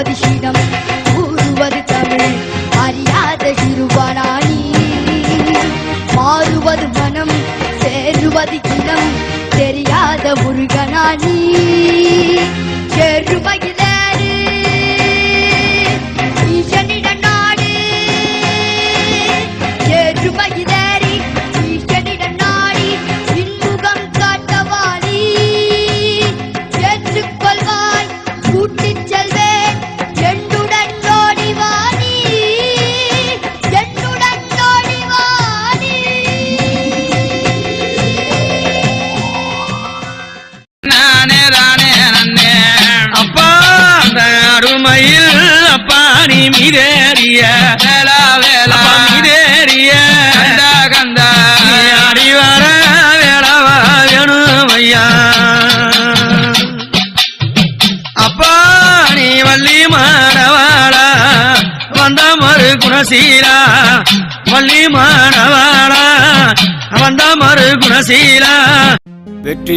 ஆடுவது சீனம் கூறுவது தமிழ் அறியாத சிறுவனானி மாறுவது மனம் சேருவது இடம் தெரியாத முருகனானி. நீ மீதேறிய வேளா வேளா. மீதேறிய கண்டா கண்டா நீ அடி வர வேளவா வேணும் ஐயா. அப்பா நீ வள்ளி மாணவாளா வந்த மறு குணசீலா. வள்ளி மாணவாளா வந்த மறு குணசீலா. வெற்றி